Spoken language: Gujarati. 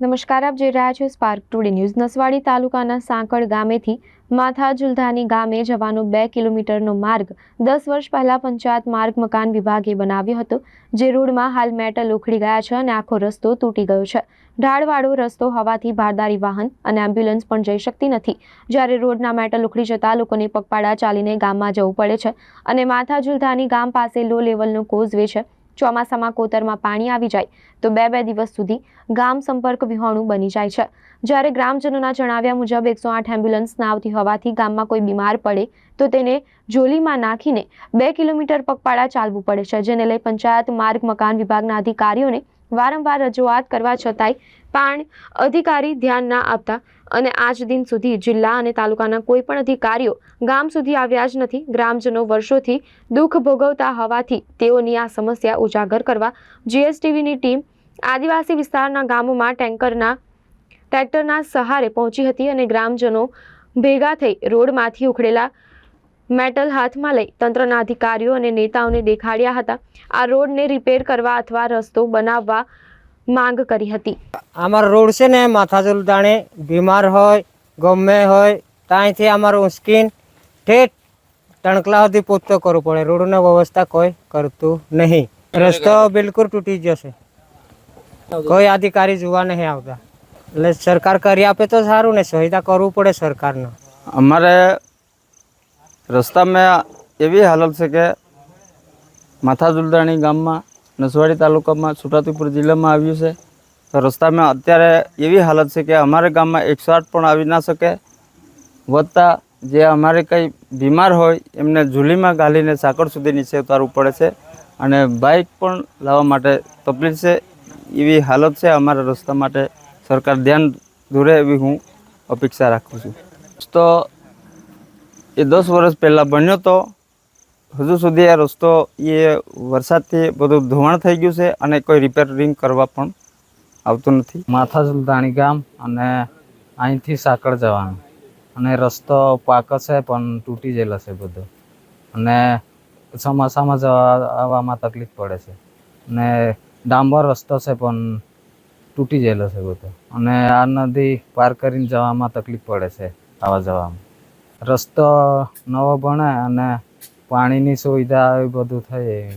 નમસ્કાર, આપ જોઈ રહ્યા છો સ્પાર્ક ટુડે ન્યૂઝ નસવાડી તાલુકાના સાંકળ ગામેથી માથા જુલધાની ગામે જવાનો બે કિલોમીટરનો માર્ગ દસ વર્ષ પહેલા પંચાયત માર્ગ મકાન વિભાગે બનાવ્યો હતો, જે રોડમાં હાલ મેટલ ઉખડી ગયા છે અને આખો રસ્તો તૂટી ગયો છે. ઢાળવાળો રસ્તો હોવાથી ભારદારી વાહન અને એમ્બ્યુલન્સ પણ જઈ શકતી નથી. જ્યારે રોડના મેટલ ઉખડી જતા લોકોને પગપાળા ચાલીને ગામમાં જવું પડે છે અને માથા જુલધાની ગામ પાસે લો લેવલનો કોઝવે છે. ચોમાસામાં કોતરમાં પાણી આવી જાય તો બે બે દિવસ સુધી ગામ સંપર્ક વિહોણું બની જાય છે. જ્યારે ગ્રામજનોના જણાવ્યા મુજબ એકસો આઠ એમ્બ્યુલન્સ ના આવતી હોવાથી ગામમાં કોઈ બીમાર પડે તો તેને જોલીમાં નાખીને બે કિલોમીટર પગપાળા ચાલવું પડે છે, જેને લઈ પંચાયત, માર્ગ, મકાન વિભાગના અધિકારીઓને વારંવાર રજૂઆત કરવા છતાંય પણ અધિકારી ધ્યાન ના આપતા અને આજ દિન સુધી જિલ્લા અને તાલુકાના કોઈ પણ અધિકારીઓ ગામ સુધી આવ્યા જ નથી. ગ્રામજનો વર્ષોથી દુઃખ ભોગવતા હોવાથી તેઓની આ સમસ્યા ઉજાગર કરવા જીએસટીવીની ટીમ આદિવાસી વિસ્તારના ગામોમાં ટેન્કરના, ટ્રેક્ટરના સહારે પહોંચી હતી અને ગ્રામજનો ભેગા થઈ રોડમાંથી ઉખડેલા મેટલ હાથમાં લઈ તંત્રના અધિકારીઓ અને નેતાઓને દેખાડ્યા હતા. આ રોડને રિપેર કરવા અથવા રસ્તો બનાવવા માંગ કરી હતી. અમારો રોડ છે ને માથાજુલ દાણે બીમાર હોય ગમે હોય ત્યાંથી અમારું સ્કીન ઠેઠ તણકલા સુધી પૂછતો કરવું પડે. રોડની વ્યવસ્થા કોઈ કરતું નહીં. રસ્તો બિલકુલ તૂટી જશે. કોઈ અધિકારી જોવા નહીં આવતા. એટલે સરકાર કરી આપે તો સારું ને સહિતા કરવું પડે સરકારનો. અમારે રસ્તામાં એવી હાલત છે કે માથા દુલદાણી ગામમાં, નસવાડી તાલુકામાં, છોટાઉદેપુર જિલ્લામાં આવ્યું છે. તો રસ્તામાં અત્યારે એવી હાલત છે કે અમારા ગામમાં એકસો પણ આવી ના શકે. વધતા જે અમારે કંઈ બીમાર હોય, એમને ઝૂલીમાં ગાલીને સાંકળ સુધી નીચે ઉતારવું પડે છે અને બાઇક પણ લાવવા માટે તકલીફ છે. એવી હાલત છે અમારા રસ્તા માટે. સરકાર ધ્યાન દોરે એવી હું અપેક્ષા રાખું છું. તો એ દસ વર્ષ પહેલાં બન્યો તો હજુ સુધી આ રસ્તો એ વરસાદથી બધું ધોવાણ થઈ ગયું છે અને કોઈ રિપેરિંગ કરવા પણ આવતું નથી. માથા સુલતાણી ગામ અને અહીંથી સાંકળ જવાનું. અને રસ્તો પાક છે પણ તૂટી ગયેલો છે બધો. અને ચોમાસામાં જવા આવવામાં તકલીફ પડે છે. અને ડાંબર રસ્તો છે પણ તૂટી ગયેલો છે બધો. અને આ નદી પાર કરીને જવામાં તકલીફ પડે છે, આવવા જવામાં. રસ્તો નવો બને અને પાણીની સુવિધા આવી બધું થાય